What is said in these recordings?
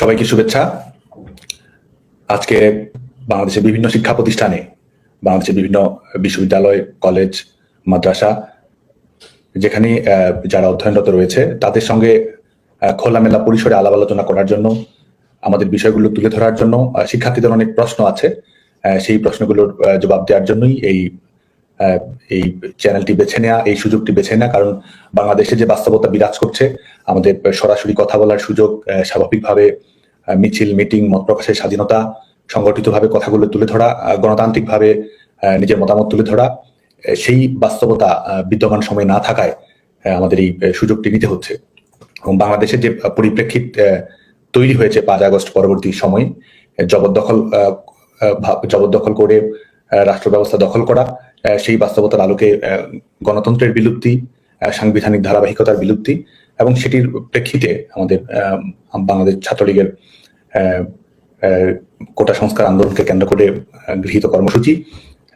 সবাইকে শুভেচ্ছা। আজকে বাংলাদেশের বিভিন্ন শিক্ষা প্রতিষ্ঠানে, বাংলাদেশের বিভিন্ন বিশ্ববিদ্যালয়, কলেজ, মাদ্রাসা, যেখানে যারা অধ্যয়নরত রয়েছে, তাদের সঙ্গে খোলামেলা পরিসরে আলাপ আলোচনা করার জন্য, আমাদের বিষয়গুলো তুলে ধরার জন্য শিক্ষার্থীদের অনেক প্রশ্ন আছে। সেই প্রশ্নগুলোর জবাব দেওয়ার জন্যই এই এই চ্যানেলটি বেছে নেওয়া এই সুযোগটি বেছে নেওয়া কারণ বাংলাদেশে যে বাস্তবতা বিরাজ করছে, আমাদের সরাসরি কথা বলার সুযোগ স্বাভাবিকভাবে মিছিল, মিটিং, মত প্রকাশের স্বাধীনতা, সংগঠিতভাবে কথাগুলো তুলে ধরা গণতান্ত্রিকভাবে নিজের মতামত তুলে ধরা সেই বাস্তবতা বিদ্যমান সময় না থাকায় আমাদের এই সুযোগটি নিতে হচ্ছে। এবং বাংলাদেশের যে পরিপ্রেক্ষিত তৈরি হয়েছে পাঁচ আগস্ট পরবর্তী সময় জবরদখল জবরদখল করে রাষ্ট্র ব্যবস্থা দখল করা সেই বাস্তবতার আলোকে গণতন্ত্রের বিলুপ্তি সাংবিধানিক ধারাবাহিকতার বিলুপ্তি, এবং সেটির প্রেক্ষিতে আমাদের বাংলাদেশ ছাত্রলীগের কোটা সংস্কার আন্দোলনকে কেন্দ্র করে গৃহীত কর্মসূচি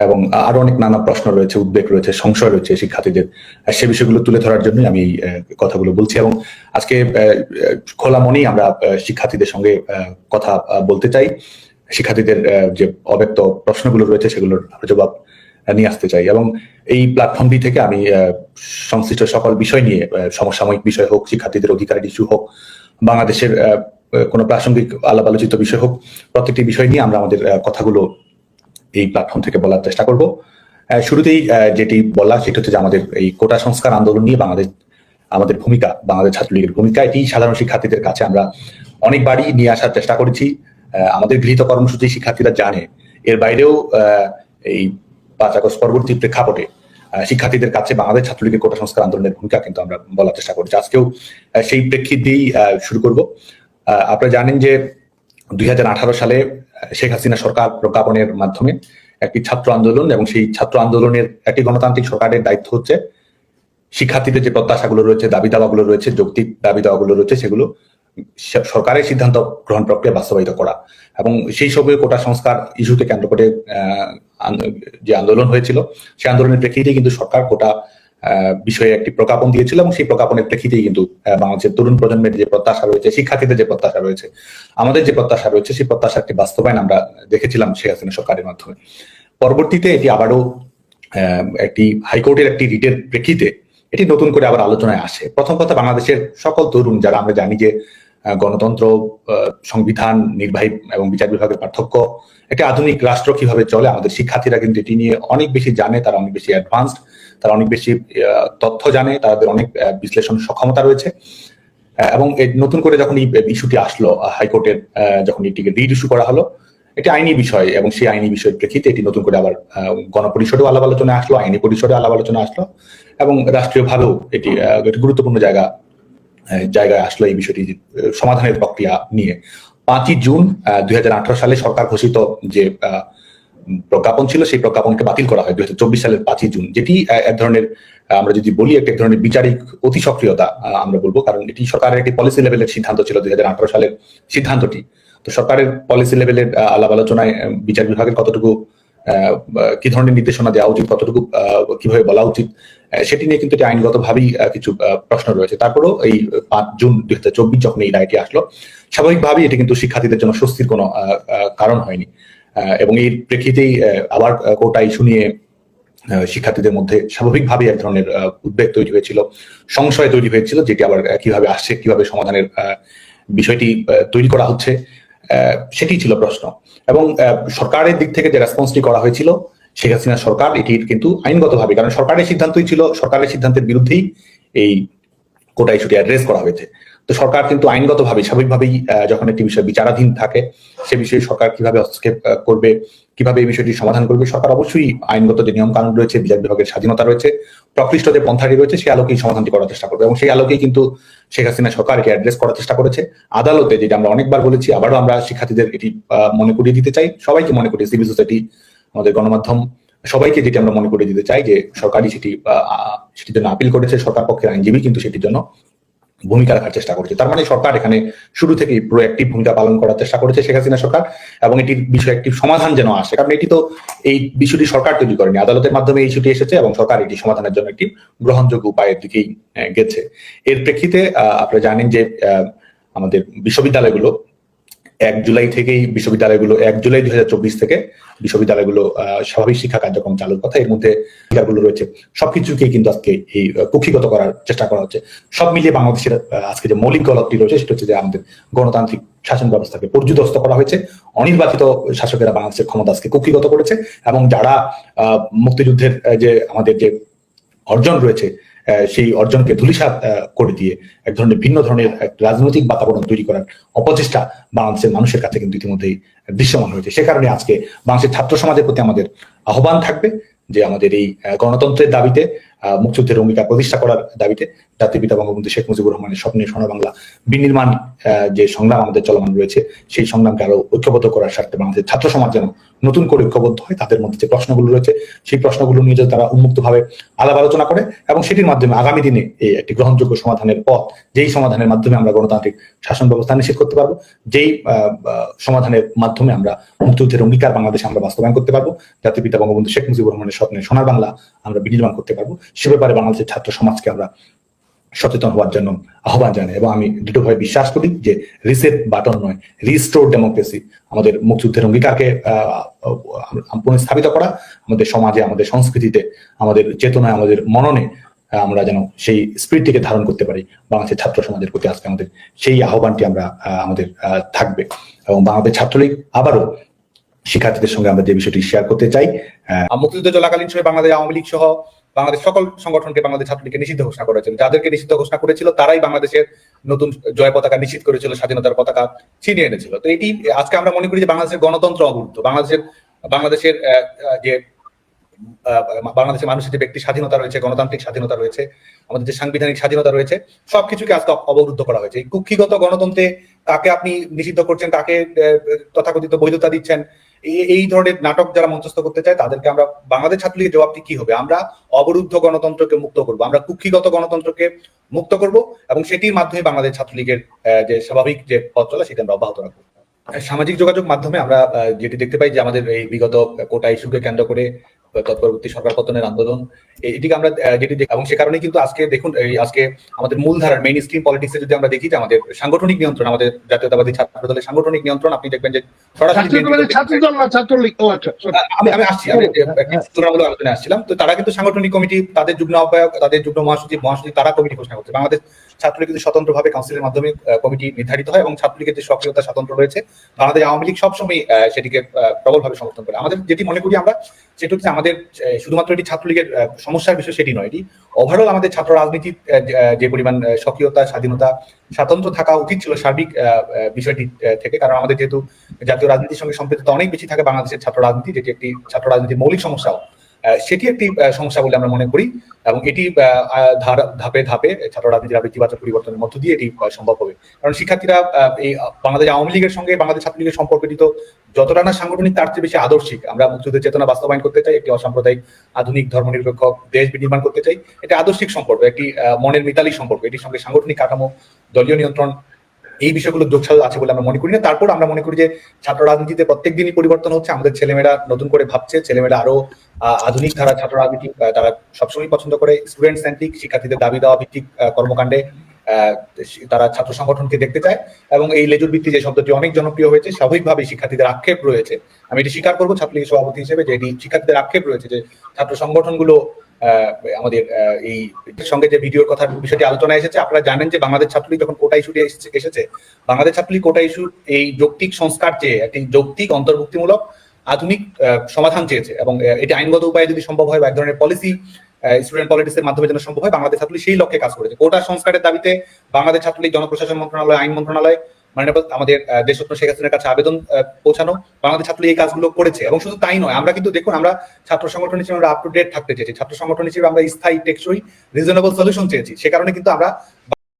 এবং আরও অনেক নানা প্রশ্ন রয়েছে, উদ্বেগ রয়েছে, সংশয় রয়েছে শিক্ষার্থীদের। সে বিষয়গুলো তুলে ধরার জন্যই আমি কথাগুলো বলছি এবং আজকে খোলা মনেই আমরা শিক্ষার্থীদের সঙ্গে কথা বলতে চাই। শিক্ষার্থীদের যে অব্যক্ত প্রশ্নগুলো রয়েছে সেগুলোর জবাব নিয়ে আসতে চাই এবং এই প্ল্যাটফর্মটি থেকে আমি সংশ্লিষ্ট সকল বিষয় নিয়ে সমসাময়িক বিষয় হোক, শিক্ষার্থীদের অধিকারের ইস্যু হোক, বাংলাদেশের কোনো প্রাসঙ্গিক আলাপ আলোচিত বিষয় হোক প্রত্যেকটি বিষয় নিয়ে আমরা আমাদের কথাগুলো এই প্ল্যাটফর্ম থেকে বলার চেষ্টা করব। শুরুতেই যেটি বলা সেটা হচ্ছে যে আমাদের এই কোটা সংস্কার আন্দোলন নিয়ে বাংলাদেশ আমাদের ভূমিকা বাংলাদেশ ছাত্রলীগের ভূমিকা এটি সাধারণ শিক্ষার্থীদের কাছে আমরা অনেকবারই নিয়ে আসার চেষ্টা করেছি। আমাদের গৃহীত কর্মসূচি শিক্ষার্থীরা জানে। এর বাইরেও এই পাঁচ আগস্ট পরবর্তী প্রেক্ষাপটে শিক্ষার্থীদের কাছে বাংলাদেশ ছাত্রলীগের কোটা সংস্কার আন্দোলনের ভূমিকা কিন্তু আমরা বলার চেষ্টা করছি। আজকেও সেই প্রেক্ষিত দিয়েই আহ, শুরু করব। আপনারা জানেন যে দুই হাজার আঠারো সালে শেখ হাসিনা সরকার প্রজ্ঞাপনের মাধ্যমে একটি ছাত্র আন্দোলন এবং সেই ছাত্র আন্দোলনের একটি গণতান্ত্রিক সরকারের দায়িত্ব হচ্ছে শিক্ষার্থীদের যে প্রত্যাশাগুলো রয়েছে দাবি দাওয়াগুলো রয়েছে, যৌক্তিক দাবি দাওয়াগুলো রয়েছে, সেগুলো সরকারের সিদ্ধান্ত গ্রহণ প্রক্রিয়া বাস্তবায়িত করা এবং সেই সবে কোটা সংস্কার ইস্যুকে কেন্দ্র করে যে আন্দোলন হয়েছিল, সেই আন্দোলনের প্রেক্ষিতে কিন্তু সরকার কোটা বিষয়ে একটি প্রজ্ঞাপন দিয়েছিল এবং সেই প্রজ্ঞাপনের প্রেক্ষিতেই কিন্তু বাংলাদেশের তরুণ প্রজন্মের যে প্রত্যাশা রয়েছে, শিক্ষার্থীদের যে প্রত্যাশা রয়েছে, আমাদের যে প্রত্যাশা রয়েছে, সেই প্রত্যাশা বাস্তবায়ন আমরা দেখেছিলাম শেখ হাসিনা সরকারের মাধ্যমে। পরবর্তীতে এটি আবারও একটি হাইকোর্টের একটি রিটের প্রেক্ষিতে এটি নতুন করে আবার আলোচনায় আসে। প্রথম কথা, বাংলাদেশের সকল তরুণ, যারা আমরা জানি যে গণতন্ত্র সংবিধান, নির্বাহী এবং বিচার বিভাগের পার্থক্য, একটি আধুনিক রাষ্ট্র কীভাবে চলে, আমাদের শিক্ষার্থীরা কিন্তু এটি নিয়ে অনেক বেশি জানে, তারা অনেক বেশি অ্যাডভান্সড তারা অনেক বেশি তথ্য জানে, তাদের অনেক বিশ্লেষণ সক্ষমতা রয়েছে। এবং নতুন করে যখন এই ইস্যুটি আসলো হাইকোর্টের যখন এটিকে রিড ইস্যু করা হলো, এটি আইনি বিষয় এবং সেই আইনি বিষয়ের প্রেক্ষিতে এটি নতুন করে আবার গণপরিষদেও আলাপ আলোচনা আসলো, আইনি পরিষদে আলাপ আলোচনা আসলো, এবং রাষ্ট্রীয়ভাবেও এটি গুরুত্বপূর্ণ জায়গা জায়গায় আসলো এই বিষয়টি সমাধানের প্রক্রিয়া নিয়ে। পাঁচই জুন দুই হাজার আঠারো সালে সরকার ঘোষিত যে প্রজ্ঞাপন ছিল, সেই প্রজ্ঞাপনকে বাতিল করা হয় দুই সালের পাঁচই জুন, যেটি এক ধরনের, আমরা যদি বলি একটা এক ধরনের বিচারিক অতি সক্রিয়তা আমরা বলব, কারণ এটি সরকারের একটি পলিসি লেভেলের সিদ্ধান্ত ছিল দুই হাজার আঠারো সালের সিদ্ধান্তটি। তো সরকারের পলিসি লেভেলের আলাপ আলোচনায় বিচার বিভাগের কতটুকু কি ধরনের নির্দেশনা দেওয়া উচিত, কতটুকু কীভাবে বলা উচিত সেটি নিয়ে কিন্তু আইনগতভাবেই কিছু প্রশ্ন রয়েছে। তারপরেও এই পাঁচ জুন দুই হাজার চব্বিশ যখন এই রায়টি আসলো, স্বাভাবিকভাবেই এটি কিন্তু শিক্ষার্থীদের জন্য স্বস্তির কোনো কারণ হয়নি। এবং এই প্রেক্ষিতেই আবার কোটা ইস্যু নিয়ে শিক্ষার্থীদের মধ্যে স্বাভাবিকভাবে এক ধরনের উদ্বেগ তৈরি হয়েছিল, সংশয় তৈরি হয়েছিল, যেটি আবার কীভাবে আসছে, কীভাবে সমাধানের বিষয়টি তৈরি করা হচ্ছে সেটি ছিল প্রশ্ন। এবং সরকারের দিক থেকে যে রেসপন্সটি করা হয়েছিল শেখ হাসিনা সরকার এটির কিন্তু আইনগতভাবে, কারণ সরকারের সিদ্ধান্তই ছিল, সরকারের সিদ্ধান্তের বিরুদ্ধেই এই কোটা ইস্যুটি অ্যাড্রেস করা হয়েছে। তো সরকার কিন্তু আইনগতভাবে, স্বাভাবিকভাবেই যখন একটি বিষয় বিচারাধীন থাকে, সে বিষয়ে সরকার কীভাবে হস্তক্ষেপ করবে, কীভাবে এই বিষয়টি সমাধান করবে, সরকার অবশ্যই আইনগত যে নিয়ম কানুন রয়েছে, বিচার বিভাগের স্বাধীনতা রয়েছে, প্রকৃষ্ট যে পন্থাটি রয়েছে, সেই আলোকেই সমাধানটি করার চেষ্টা করবে। এবং সেই আলোকেই কিন্তু শেখ হাসিনা সরকারকে অ্যাড্রেস করার চেষ্টা করেছে। আদালতে, যেটা আমরা অনেকবার বলেছি, আবারও আমরা শিক্ষার্থীদের এটি মনে করিয়ে দিতে চাই, সবাইকে মনে করিয়ে সিভিল সোসাইটি আমাদের গণমাধ্যম সবাইকে যেটি আমরা মনে করে দিতে চাই যে সরকারই সেটি সেটির জন্য আপিল করেছে, সরকার পক্ষের আইনজীবী কিন্তু সেটির জন্য ভূমিকা রাখার চেষ্টা করেছে। তার মানে সরকার এখানে শুরু থেকেই প্রোঅ্যাক্টিভ ভূমিকা পালন করার চেষ্টা করেছে শেখ হাসিনা সরকার এবং এটির বিষয়ে একটি সমাধান যেন আসে। কারণ এটি তো এই বিষয়টি সরকার তৈরি করেনি। আদালতের মাধ্যমে এই ইস্যুটি এসেছে এবং সরকার এটি সমাধানের জন্য একটি গ্রহণযোগ্য উপায়ের দিকেই গেছে। এর প্রেক্ষিতে আপনারা জানেন যে আমাদের বিশ্ববিদ্যালয়গুলো এক জুলাই থেকেই বিশ্ববিদ্যালয়গুলো, এক জুলাই দুই হাজার চব্বিশ থেকে বিশ্ববিদ্যালয়গুলো স্বাভাবিক শিক্ষা কার্যক্রম চালুর কথা। এর মধ্যে অধিকারগুলো রয়েছে। সবকিছুকেই কিন্তু আজকে এই কুক্ষিগত করার চেষ্টা করা হচ্ছে। সব মিলিয়ে বাংলাদেশের আজকে যে মৌলিক গলতটি রয়েছে, সেটা হচ্ছে যে আমাদের গণতান্ত্রিক শাসন ব্যবস্থাকে পর্যুদস্ত করা হয়েছে। অনির্বাচিত শাসকেরা বাংলাদেশের ক্ষমতা আজকে কুক্ষিগত করেছে এবং যারা মুক্তিযুদ্ধের যে আমাদের যে অর্জন রয়েছে সেই অর্জনকে ধুলিসাত করে দিয়ে এক ধরনের ভিন্ন ধরনের রাজনৈতিক বাতাবরণ তৈরি করার অপচেষ্টা বাংলাদেশের মানুষের কাছে কিন্তু ইতিমধ্যেই দৃশ্যমান হয়েছে। সে কারণে আজকে বাংলাদেশের ছাত্র সমাজের প্রতি আমাদের আহ্বান থাকবে যে আমাদের এই গণতন্ত্রের দাবিতে মুক্তিযুদ্ধের অঙ্গীকার প্রতিষ্ঠা করার দাবিতে জাতির পিতা বঙ্গবন্ধু শেখ মুজিবুর রহমানের স্বপ্নের সোনা বাংলা বিনির্মাণ যে সংগ্রাম আমাদের চলমান রয়েছে, সেই সংগ্রামকে আরও ঐক্যবদ্ধ করার স্বার্থে বাংলাদেশের ছাত্র সমাজ যেন নতুন করে ঐক্যবদ্ধ হয়, তাদের মধ্যে যে প্রশ্নগুলো রয়েছে, সেই প্রশ্নগুলো নিয়ে যদি তারা উন্মুক্তভাবে আলাপ আলোচনা করে এবং সেটির মাধ্যমে আগামী দিনে এই একটি গ্রহণযোগ্য সমাধানের পথ, যেই সমাধানের মাধ্যমে আমরা গণতান্ত্রিক শাসন ব্যবস্থা নিশ্চিত করতে পারব, যেই সমাধানের মাধ্যমে আমরা মুক্তিযুদ্ধের অঙ্গীকার বাংলাদেশে আমরা বাস্তবায়ন করতে পারব, জাতির পিতা বঙ্গবন্ধু শেখ মুজিবুর রহমানের স্বপ্নে সোনার বাংলা আমরা বিনির্মাণ করতে পারব। সে ব্যাপারে বাংলাদেশের ছাত্র সমাজকে আমরা সচেতন হওয়ার জন্য আহ্বান জানাই এবং আমি দৃঢ়ভাবে বিশ্বাস করি যে রিসেট বাটন নয় রিস্টোর ডেমোক্রেসি আমাদের মুক্তিযুদ্ধের অঙ্গীকারকে পুনঃস্থাপিত করা, আমাদের সমাজে, আমাদের সংস্কৃতিতে, আমাদের চেতনায়, আমাদের মননে আমরা যেন সেই স্পিরিটটিকে ধারণ করতে পারি। বাংলাদেশের ছাত্র সমাজের প্রতি আজকে আমাদের সেই আহ্বানটি আমরা আমাদের থাকবে। এবং বাংলাদেশ ছাত্রলীগ আবারও শিক্ষার্থীদের সঙ্গে আমরা যে বিষয়টি শেয়ার করতে চাই মুক্তিযুদ্ধ চলাকালীন সময় বাংলাদেশ আওয়ামী লীগ সহ বাংলাদেশ সকল সংগঠনকে বাংলাদেশ ছাত্রলীগকে নিষিদ্ধ ঘোষণা করেছিল। যাদেরকে নিষিদ্ধ ঘোষণা করেছিল তারাই বাংলাদেশের নতুন জয় পতাকা নিশ্চিত করেছিল স্বাধীনতার পতাকা ছিনিয়ে এনেছিল। তো এটি আজকে আমরা মনে করি যে বাংলাদেশের গণতন্ত্র অবরুদ্ধ বাংলাদেশের বাংলাদেশের যে বাংলাদেশের মানুষের যে ব্যক্তি স্বাধীনতা রয়েছে গণতান্ত্রিক স্বাধীনতা রয়েছে আমাদের যে সাংবিধানিক স্বাধীনতা রয়েছে সবকিছুকে আজকে অবরুদ্ধ করা হয়েছে। কুক্ষিগত গণতন্ত্রে কাকে আপনি নিষিদ্ধ করছেন কাকে আহ, তথাকথিত বৈধতা দিচ্ছেন এই- ধরনের নাটক যারা মঞ্চস্থ করতে চায়, তাদেরকে আমরা বাংলাদেশ ছাত্রলীগের জবাবটি কি হবে? আমরা অবরুদ্ধ গণতন্ত্রকে মুক্ত করব। আমরা কুক্ষিগত গণতন্ত্রকে মুক্ত করব এবং সেটির মাধ্যমে বাংলাদেশ ছাত্রলীগের যে স্বাভাবিক যে পথ চলা, সেটা আমরা অব্যাহত রাখব। সামাজিক যোগাযোগ মাধ্যমে আমরা যেটি দেখতে পাই যে আমাদের এই বিগত কোটা ইস্যুকে কেন্দ্র করে তৎপরবর্তী সরকার পতনের আন্দোলন এটিকে আমরা যেটি দেখ- এবং সে কারণে কিন্তু আজকে দেখুন আজকে আমাদের মূলধারার মেইন স্ট্রিম পলিটিক্সে যদি আমরা দেখি যে আমাদের সাংগঠনিক নিয়ন্ত্রণ আমাদের জাতীয়তাবাদী ছাত্র দলের সাংগঠনিক নিয়ন্ত্রণ আপনি দেখবেন যে আচ্ছা। আমি আমি আসছি আমি তুলনামূলক আলোচনায় আসছিলাম। তো তারা কিন্তু সাংগঠনিক কমিটি তাদের যুগ্ম আহ্বায়ক তাদের যুগ্ম মহাসচিব মহাসচিব তারা কমিটি ঘোষণা করছে। বাংলাদেশ ছাত্রলীগ কিন্তু স্বতন্ত্রভাবে কাউন্সিলের মাধ্যমে কমিটি নির্ধারিত হয় এবং ছাত্রলীগের যে সক্রিয়তা স্বাতন্ত্র রয়েছে বাংলাদেশ আওয়ামী লীগ সবসময় সেটিকে প্রবলভাবে সমর্থন করে। আমাদের যেটি মনে করি আমরা সেটা হচ্ছে আমাদের আহ, শুধুমাত্র এটি ছাত্রলীগের সমস্যার বিষয় সেটি নয় এটি ওভারঅল আমাদের ছাত্র রাজনীতির যে- পরিমাণ সক্রিয়তা স্বাধীনতা স্বাতন্ত্র থাকা উচিত ছিল সার্বিক বিষয়টি থেকে। কারণ আমাদের যেহেতু জাতীয় রাজনীতির সঙ্গে সম্পৃক্ততা অনেক বেশি থাকে বাংলাদেশের ছাত্র রাজনীতি যেটি একটি ছাত্র রাজনীতির মৌলিক সমস্যাও। সেটি একটি সমস্যা বলে আমরা মনে করি এবং এটি ধাপে ধাপে ছাত্র রাজনীতির ইতিবাচক পরিবর্তনের মধ্য দিয়ে এটি সম্ভব হবে। কারণ শিক্ষার্থীরা এই বাংলাদেশ আওয়ামী লীগের সঙ্গে বাংলাদেশ ছাত্রলীগের সম্পর্কিত যতটা না সাংগঠনিক তার চেয়ে বেশি আদর্শিক। আমরা মুক্তিযুদ্ধের চেতনা বাস্তবায়ন করতে চাই, একটি অসাম্প্রদায়িক আধুনিক ধর্মনিরপেক্ষ দেশ নির্মাণ করতে চাই। এটা আদর্শিক সম্পর্ক, একটি মনের মিতালি সম্পর্ক। এটির সঙ্গে সাংগঠনিক কাঠামো, দলীয় নিয়ন্ত্রণ এই বিষয়গুলো যোগসাল আছে বলে আমরা মনে করি না। তারপর আমরা মনে করি যে ছাত্র রাজনীতিতে প্রত্যেক দিনই পরিবর্তন হচ্ছে। আমাদের ছেলেমেয়েরা নতুন করে ভাবছে। ছেলেমেয়েরা আরও আধুনিক ধারা ছাত্র রাজনীতি তারা সবসময় পছন্দ করে স্টুডেন্ট সেন্ট্রিক শিক্ষার্থীদের দাবি দেওয়া ভিত্তিক কর্মকাণ্ডে তারা ছাত্র সংগঠনকে দেখতে চায়। এবং এই লেজুর ভিত্তি যে শব্দটি অনেক জনপ্রিয় হয়েছে স্বাভাবিকভাবে শিক্ষার্থীদের আক্ষেপ রয়েছে। আমি এটি স্বীকার করব ছাত্রলীগের সভাপতি হিসেবে যে এটি শিক্ষার্থীদের আক্ষেপ রয়েছে যে ছাত্র সংগঠনগুলো আমাদের এই সঙ্গে যে ভিডিওর কথা বিষয়টি আলোচনা এসেছে, আপনারা জানেন যে বাংলাদেশ ছাত্রলীগ যখন কোটা ইস্যুটি এসেছে- বাংলাদেশ ছাত্রলীগ কোটা ইস্যুর এই যৌক্তিক সংস্কার চেয়ে একটি যৌক্তিক, অন্তর্ভুক্তিমূলক, আধুনিক সমাধান চেয়েছে এবং এটি আইনগত উপায়ে যদি সম্ভব হয় বা এক ধরনের পলিসি স্টুডেন্ট পলিটিক্স এর মাধ্যমে যেন সম্ভব হয়, বাংলাদেশ ছাত্রলীগ সেই লক্ষ্যে কাজ করেছে। কোটা সংস্কারের দাবিতে বাংলাদেশ ছাত্রলীগ জনপ্রশাসন মন্ত্রণালয়, আইন মন্ত্রণালয় মানে আমাদের দেশরত্ন শেখ হাসিনার কাছে আবেদন পৌঁছানো। বাংলাদেশ ছাত্রলীগ এই কাজগুলো করেছে এবং শুধু তাই নয়, আমরা কিন্তু দেখুন, আমরা ছাত্র সংগঠন হিসেবে আমরা আপ টু ডেট থাকতে চেয়েছি। ছাত্র সংগঠন হিসেবে আমরা স্থায়ী, টেকসই রিজনেবল সলিউশন চেয়েছি। সে কারণে কিন্তু আমরা